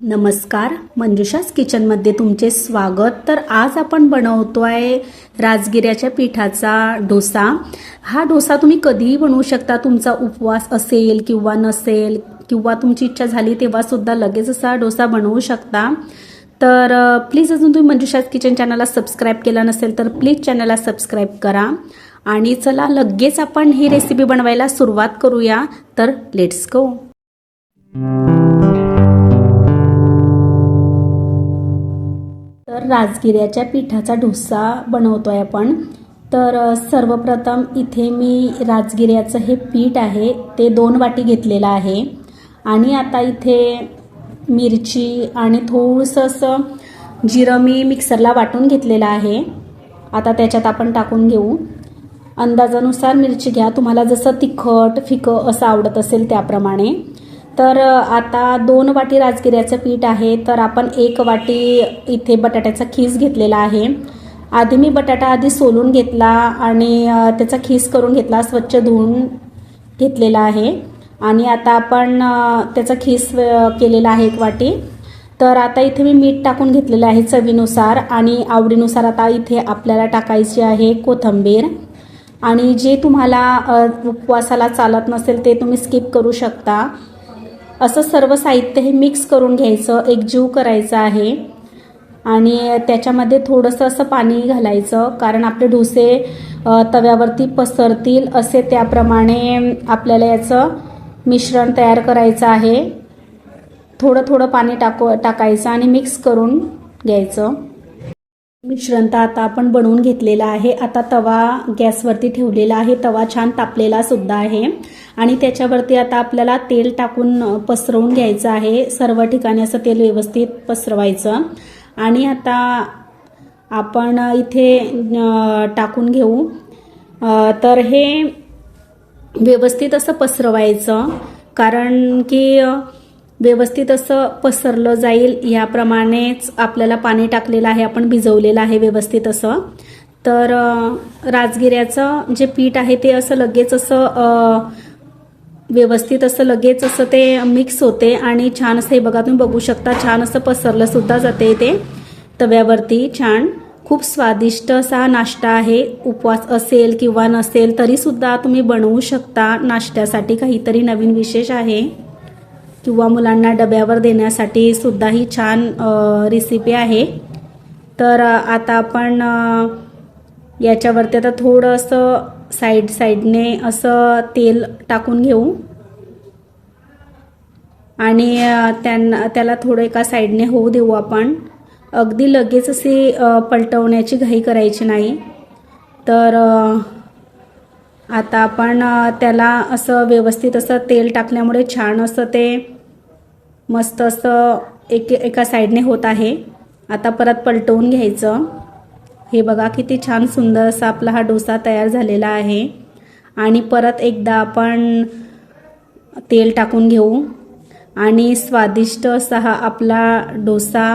नमस्कार मंजुषास किचनमध्ये तुमचे स्वागत. तर आज आपण बनवतो आहे राजगिऱ्याच्या पिठाचा डोसा. हा डोसा तुम्ही कधीही बनवू शकता. तुमचा उपवास असेल किंवा नसेल किंवा तुमची इच्छा झाली तेव्हासुद्धा लगेच असा डोसा बनवू शकता. तर प्लीज अजून तुम्ही मंजुषास किचन चॅनलला सबस्क्राईब केला नसेल तर प्लीज चॅनलला सबस्क्राईब करा. आणि चला लगेच आपण ही रेसिपी बनवायला सुरुवात करूया. तर लेट्स गो राजगिऱ्याच्या पिठाचा डोसा आहे आपण. तर सर्वप्रथम इथे मी राजगिऱ्याचं हे पीठ आहे ते दोन वाटी घेतलेलं आहे. आणि आता इथे मिरची आणि थोडंसं असं जिरं मी मिक्सरला वाटून घेतलेलं आहे. आता त्याच्यात आपण टाकून घेऊ. अंदाजानुसार मिरची घ्या. तुम्हाला जसं तिखट फिकं असं आवडत असेल त्याप्रमाणे. तर आता दोन वाटी राजगिऱ्याचं पीठ आहे. तर आपण एक वाटी इथे बटाट्याचा खीस घेतलेला आहे. आधी मी बटाटा आधी सोलून घेतला आणि त्याचा खीस करून घेतला स्वच्छ धुवून घेतलेला आहे. आणि आता आपण त्याचा खीस केलेला आहे एक वाटी. तर आता इथे मी मीठ टाकून घेतलेलं आहे चवीनुसार आणि आवडीनुसार आता इथे आपल्याला टाकायची आहे कोथिंबीर. आणि जे तुम्हाला उपवासाला चालत नसेल ते तुम्ही स्किप करू शकता. असं सर्व साहित्य हे मिक्स करून घ्यायचं एकजीव करायचं आहे. आणि त्याच्यामध्ये थोडंसं असं पाणी घालायचं कारण आपले डोसे तव्यावरती पसरतील असे त्याप्रमाणे आपल्याला याचं मिश्रण तयार करायचं आहे. थोडं थोडं पाणी टाकू टाकायचं आणि मिक्स करून घ्यायचं. मिश्रण तर आता आपण बनवून घेतलेलं आहे. आता तवा गॅसवरती ठेवलेला आहे. तवा छान तापलेला सुद्धा आहे. आणि त्याच्यावरती आता आपल्याला तेल टाकून पसरवून घ्यायचं आहे. सर्व ठिकाणी असं तेल व्यवस्थित पसरवायचं. आणि आता आपण इथे टाकून घेऊ. तर हे व्यवस्थित असं पसरवायचं. कारण की व्यवस्थित असं पसरलं जाईल याप्रमाणेच आपल्याला पाणी टाकलेलं आहे आपण भिजवलेलं आहे व्यवस्थित असं. तर राजगिऱ्याचं जे पीठ आहे ते असं लगेच असं व्यवस्थित असं लगेच असं ते मिक्स होते आणि छान असं हे बघा तुम्ही बघू शकता छान असं पसरलं सुद्धा जाते ते तव्यावरती. छान खूप स्वादिष्ट असा नाश्ता आहे. उपवास असेल किंवा नसेल तरीसुद्धा तुम्ही बनवू शकता. नाश्त्यासाठी काहीतरी नवीन विशेष आहे. किंवा मुलांना डब्यावर देण्यासाठी सुद्धा ही छान रेसिपी आहे. तर आता आपण याच्यावरती आता थोडं असं साईड साईडने असं तेल टाकून घेऊ. आणि त्यांना त्याला थोडं एका साईडने होऊ देऊ आपण. अगदी लगेच अशी पलटवण्याची घाई करायची नाही. तर आता आपण त्याला असं व्यवस्थित असं तेल टाकल्यामुळे छान असं ते मस्त असं एक एका साईडने होत आहे. आता परत पलटवून घ्यायचं. हे बघा किती छान सुंदर असा आपला हा डोसा तयार झालेला आहे. आणि परत एकदा आपण तेल टाकून घेऊ. आणि स्वादिष्ट असा हा आपला डोसा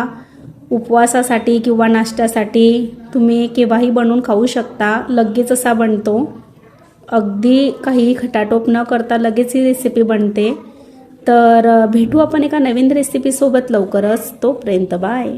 उपवासासाठी किंवा नाश्त्यासाठी तुम्ही केव्हाही बनवून खाऊ शकता. लगेच असा बनतो. अगदी काही खटाटोप न करता लगेच ही रेसिपी बनते. तर भेटू आपण एका नवीन रेसिपीसोबत लवकरच. तोपर्यंत बाय